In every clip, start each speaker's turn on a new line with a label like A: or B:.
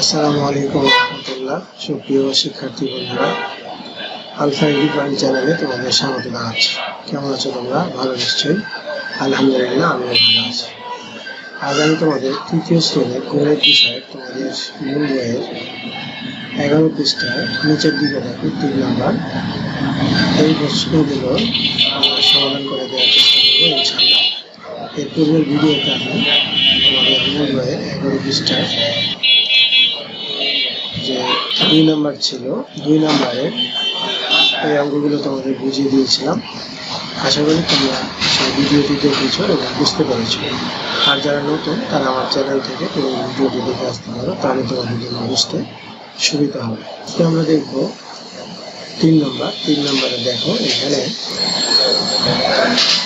A: আসসালামু আলাইকুম রহমতুল্লাহ। সুপ্রিয় শিক্ষার্থী বন্ধুরা, আলফা ইউটিউব চ্যানেলে তোমাদের স্বাগত জানাচ্ছি। কেমন আছো তোমরা? ভালো নিশ্চয়ই। আলহামদুলিল্লাহ, আমিও ভালো আছি। আজ আমি তোমাদের তৃতীয় শ্রেণির গণিত বিষয়ে তোমাদের মূল বইয়ের এগারো পৃষ্ঠায় নিচের দিকে দেখো, তিন নাম্বার। এই প্রশ্নগুলো সমাধান করে দেওয়ার চেষ্টা করব ইনশাল্লাহ এর পূর্বের ভিডিওতে আমি তোমাদের মূল বইয়ের এগারো পৃষ্ঠার যে দুই নাম্বার ছিল, দুই নাম্বারের এই অঙ্কগুলো তোমাদের বুঝিয়ে দিয়েছিলাম। আশা করি তোমরা সেই ভিডিওটি দেখেছ এবং বুঝতে পেরেছ। আর যারা নতুন, তারা আমার চ্যানেল থেকে পুরো ভিডিওটি দেখে আসতে পারো, তাহলে তোমাদের জন্য বুঝতে সুবিধা হবে। আজকে আমরা দেখব তিন নম্বর। তিন নম্বরে দেখো, এখানে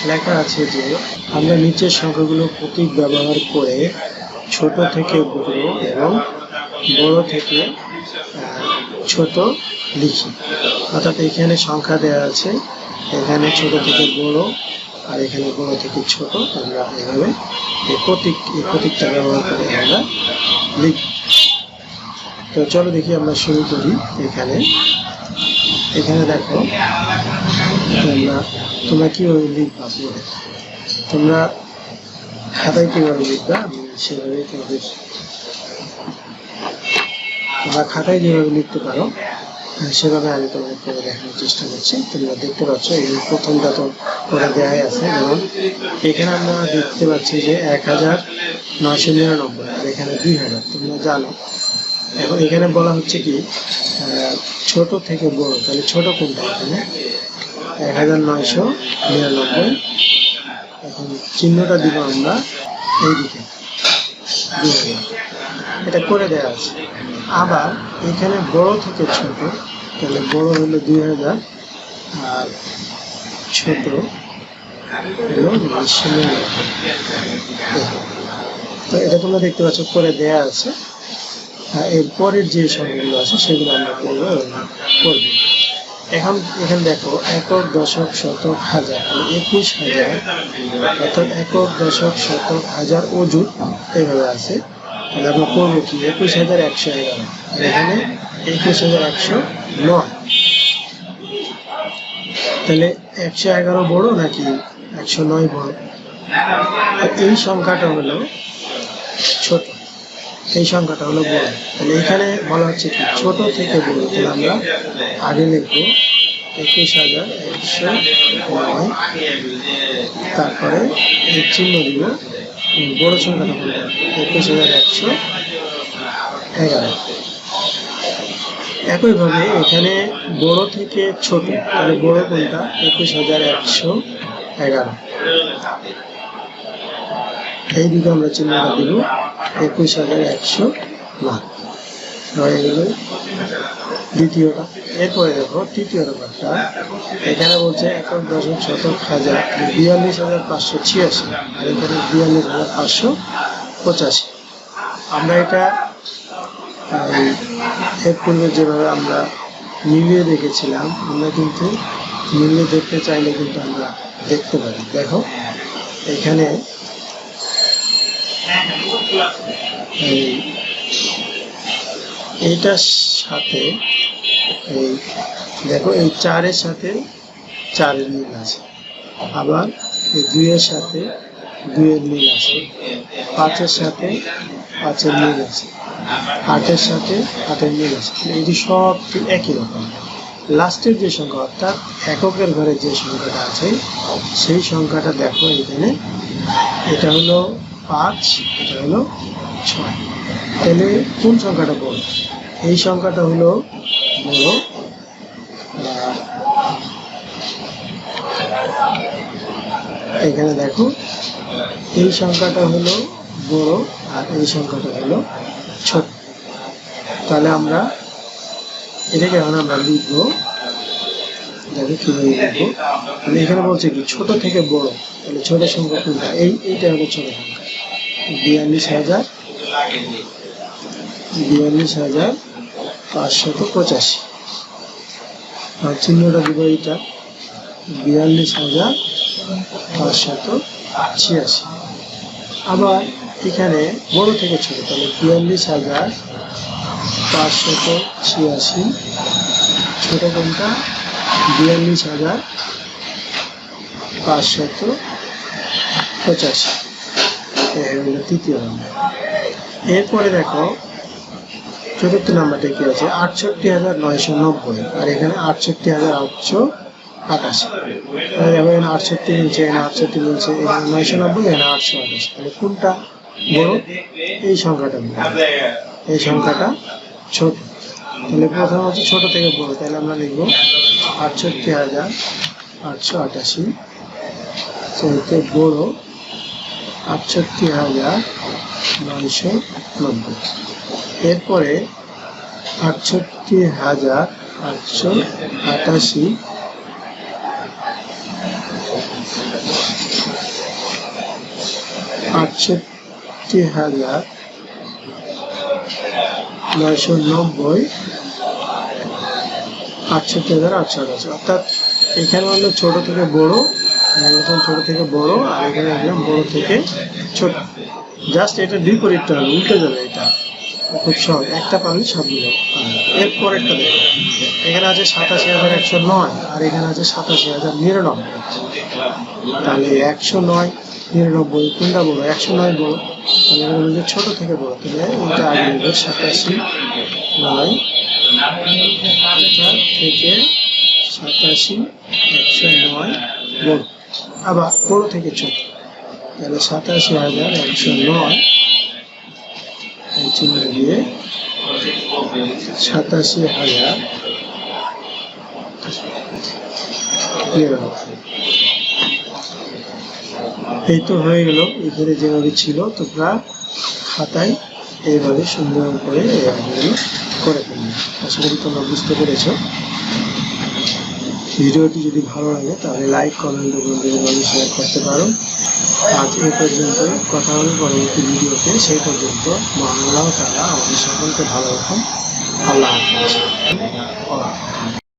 A: লেখা আছে যে, আমরা নিচের সংখ্যাগুলো প্রতীক ব্যবহার করে ছোট থেকে বড় এবং বড় থেকে ছোট লিখি অর্থাৎ এখানে সংখ্যা দেওয়া আছে। এখানে ছোট থেকে বড় আর এখানে বড় থেকে ছোট। আমরা এভাবে প্রতীক প্রতীকটা ব্যবহার করে আমরা লিখি তো চলো দেখি আমরা শুরু করি এখানে। এখানে দেখো, তোমরা তোমরা কীভাবে লিখবা তোমরা খাতায় কীভাবে লিখবা? আমি সেভাবে তোমাদের তোমরা খাতায় যেভাবে লিখতে পারো সেভাবে আমি তোমাদের করে দেখানোর চেষ্টা করছি। তোমরা দেখতে পাচ্ছ, এই প্রথমটা তো করে দেওয়াই আছে। যেমন, এখানে আমরা দেখতে পাচ্ছি যে এক হাজার নয়শো নিরানব্বই, আর এখানে দুই হাজার। তোমরা জানো। এখন এখানে বলা হচ্ছে কি ছোট থেকে বড়, তাহলে ছোট কোনটা এখানে? এক হাজার নয়শো নিরানব্বই। এখন চিহ্নটা দিব আমরা দুই হাজার। এটা করে দেওয়া আছে। আবার এখানে বড় থেকে ছোট, তাহলে বড় হলো দুই হাজার, আর ছোট হলো তো এটা তোমরা দেখতে পাচ্ছ করে দেয়া আছে। আর এর পরের যে সংখ্যাগুলো আছে, সেগুলো আমরা করব করব এখন, এখানে দেখো, একক দশক শতক হাজার একুশ হাজার, অর্থাৎ একক দশক শতক হাজার অজুর এইভাবে আছে। আমরা করব কি? একুশ হাজার একশো এগারো। এখানে একুশ হাজার একশো নয়। তাহলে একশো এগারো বড় নাকি একশো নয় বড়? এই সংখ্যাটা হলো ছোট। এই সংখ্যাটা হলো বড়। তাহলে এখানে বলা হচ্ছে কি? ছোট থেকে বড়। তাহলে আমরা আগে লিখব একুশ হাজার একশো নয়। তারপরে চিহ্ন দিব বড় সংখ্যাটা বলব একুশ হাজার একশো এগারো। একইভাবে এখানে বড় থেকে ছোট, তাহলে বড় কোনটা? একুশ হাজার একশো এগারো। এই দিকে আমরা চিহ্নটা দিব। একুশ হাজার একশো লাখ হয়ে গেল। দ্বিতীয়টা, এরপরে দেখো, তৃতীয় ব্যাপারটা এখানে বলছে একক দশক শতক হাজার, বিয়াল্লিশ হাজার পাঁচশো ছিয়াশি, আর এখানে বিয়াল্লিশ হাজার পাঁচশো পঁচাশি। আমরা এটা এর পূর্বে যেভাবে আমরা মিলিয়ে দেখেছিলাম, আমরা কিন্তু মিলিয়ে দেখতে চাইলে কিন্তু আমরা দেখতে পারি। দেখো, এখানে এইটার সাথে এই, দেখো, এই চারের সাথে চারের মিল আছে। আবার এই দুইয়ের সাথে দুইয়ের মিল আছে। পাঁচের সাথে পাঁচের মিল আছে। আটের সাথে আটের মিল আছে। এই যে সব একই রকম। লাস্টের যে সংখ্যা, অর্থাৎ এককের ঘরে যে সংখ্যাটা আছে, সেই সংখ্যাটা দেখো এখানে। এটা হলো পাঁচ, এটা হলো ছয়। তাহলে কোন সংখ্যাটা বড় এই সংখ্যাটা হলো বড় এখানে দেখো, এই সংখ্যাটা হলো বড়, আর এই সংখ্যাটা হলো ছোট। তাহলে আমরা এটাকে এখন আমরা লিখব, দেখো কীভাবে লিখব। মানে এখানে বলছে কি, ছোট থেকে বড়, তাহলে ছোট সংখ্যা কোনটা? এই, এইটা হলো ছোট সংখ্যা। বিয়াল্লিশ হাজার বিয়াল্লিশ হাজার পাঁচশত পঁচাশি। আর চিহ্নটা দিব এইটা। বিয়াল্লিশ হাজার পাঁচশত ছিয়াশি আবার এখানে বড় থেকে ছোট, তাহলে বিয়াল্লিশ হাজার পাঁচশত ছিয়াশি। ছোট কোনটা? বিয়াল্লিশ হাজার পাঁচশত পঁচাশি। তৃতীয় এরপরে দেখো চতুর্থ নাম্বারটা কি আছে? আটষট্টি হাজার নয়শো নব্বই। আর এখানে আটষট্টি হাজার আটশো আটাশি। এখানে আটষট্টি মিলছে, এখানে আটষট্টি মিলছে, এখানে নয়শো নব্বই, এখানে আটশো আটাশি। তাহলে কোনটা বড় এই সংখ্যাটা এই সংখ্যাটা ছোট। তাহলে প্রথম হচ্ছে ছোট থেকে বড়। তাহলে আমরা লিখব আটষট্টি হাজার আটশো আটাশি। চাইতে বড় আটষট্টি হাজার নয়শো নব্বই। এরপরে আটষট্টি হাজার আটশো আটাশি। আটষট্টি হাজার নয়শো নব্বই। আটষট্টি হাজার আটশো আটাশি। অর্থাৎ এখানে হলো ছোট থেকে বড় লিখলাম ছোট থেকে বড়, আর এখানে লিখলাম বড় থেকে ছোট, জাস্ট এটা বিপরীতটা উল্টে যাবে এটা। খুব সহজ। একটা পারলে সবগুলো এরপর একটা দেখো। এখানে আছে সাতাশি হাজার একশো নয়, আর এখানে আছে সাতাশি হাজার নিরানব্বই। তাহলে একশো নয়, নিরানব্বই, কোনটা বড়? একশো নয় এখানে বলছে ছোট থেকে বড়। তাহলে ওইটা আগে নেবে সাতাশি নয় থেকে সাতাশি একশো নয় বড়। আবার বড় থেকে ছোট। তাহলে সাতাশি হাজার একশো নয়। দিয়ে সাতাশি হাজার এই তো হয়ে গেল। এখানে যেভাবে ছিল, তোমরা খাতায় এইভাবে সুন্দর করে এই করে ফেলবে। আশা করি তোমরা বুঝতে পেরেছ। ভিডিওটি যদি ভালো লাগে, তাহলে লাইক, কমেন্ট এবং বন্ধুদের শেয়ার করতে পারো। আজ এ পর্যন্ত কথা হবে পরবর্তী ভিডিওতে। সেই পর্যন্ত মহান তারা আমাদের সকলকে ভালো রাখুন। আল্লাহ হাফিজ।